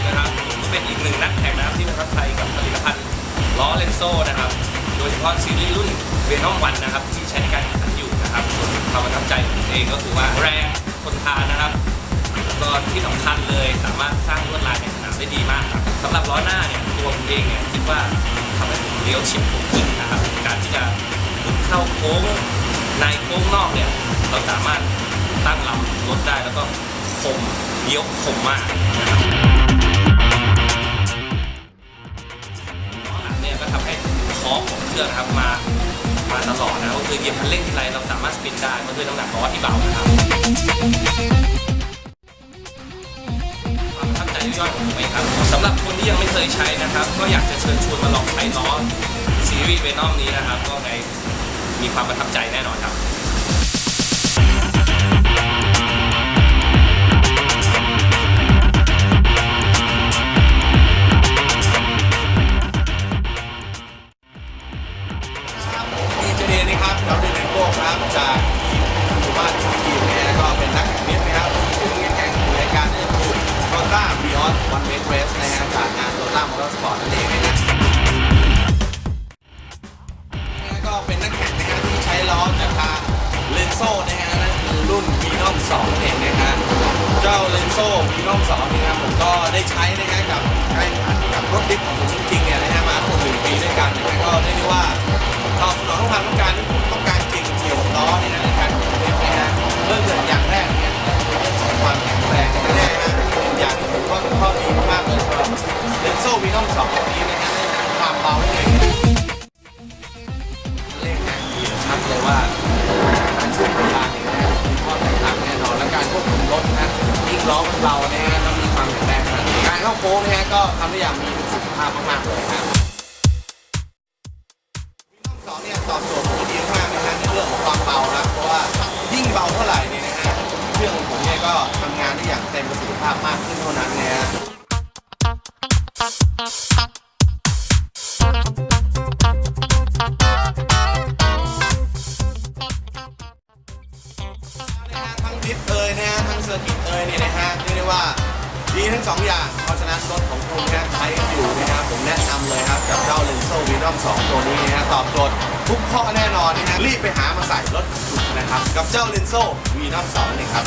นนะครับผมก็เป็นอีกหนึ่งนักแข่งนะครับที่ประทับใจกับผลิตภัณฑ์ล้อเลนโซนะครับ โดยเฉพาะซีรีส์รุ่นเวนอมวันนะครับ ที่ใช้ในการแข่งขันอยู่นะครับ ส่วนความประทับใจของผมเองก็คือว่าแรงทนทานนะครับก็ที่สำคัญเลยสามารถสร้างลวดลายในสนามได้ดีมากครับสำหรับล้อหน้าเนี่ยตัวผมเองเนี่ยคิดว่าทำให้ผมเลี้ยวเฉียบคมขึ้นนะครับการที่จะขึ้นเข้าโค้งในโค้งนอกเนี่ยเราสามารถตั้งลำรถได้แล้วก็คมเลี้ยวคมมากนะครับ ทำให้คอของเครื่องนะครับมามาตลอดนะก็คือเหยียบคันเร่งทีไรเราสามารถสปินได้เพราะด้วยน้ำหนักล้อที่เบานะครับความประทับใจย่อยๆของผมเองครับสำหรับคนที่ยังไม่เคยใช้นะครับ ก็อยากจะเชิญชวนมาลองใช้ล้อซีรีส์เวนอมนี้นะครับ ก็ในมีความประทับใจแน่นอนครับ ต้าบิออนวันเมกเรสนะฮะจากงานโตต้ามอเตอร์สปอร์ตนั่นเองนะฮะนะฮะก็เป็นนักแข่งนะฮะที่ใช้ล้อจากทางเลนโซ่นะฮะนั่นคือรุ่นวีนอม2เองนะฮะเจ้าเลนโซ่วีนอม2นี่นะครับผมก็ได้ใช้นะฮะกับการแข่งขันกับรถดิฟของผมจริงๆเนี่ยนะฮะมาทั้งหมดหนึ่งปีด้วยกันนะฮะก็เรียกได้ว่าตอบสนองความต้องการที่ผม นะฮะก็ทำได้อย่างมีประสิทธิภาพมากๆเลยครับสองเนี่ยตอบโจทย์ผมดีมากนะฮะในเรื่องของความเบานะเพราะว่ายิ่งเบาเท่าไหร่เนี่ยนะฮะเครื่องของผมเนี่ยก็ทำงานได้อย่างเต็มประสิทธิภาพมากขึ้นเท่านั้นนะฮะทั้งดิฟเอยนะฮะทั้งเซอร์กิตเอยเนี่ยนะฮะเรียกได้ว่าดีทั้งสองอย่าง ราะฉะนั้นรถของคุณเนี่ยใช้อยู่นะครับผมแนะนำเลยครับกับเจ้าเลนโซวีนอม2ตัวนี้นะฮะตอบโจทย์ทุกข้อแน่นอนนะฮะรีบไปหามาใส่รถของคุณนะครับกับเจ้าเลนโซวีนอม2นี่ครับ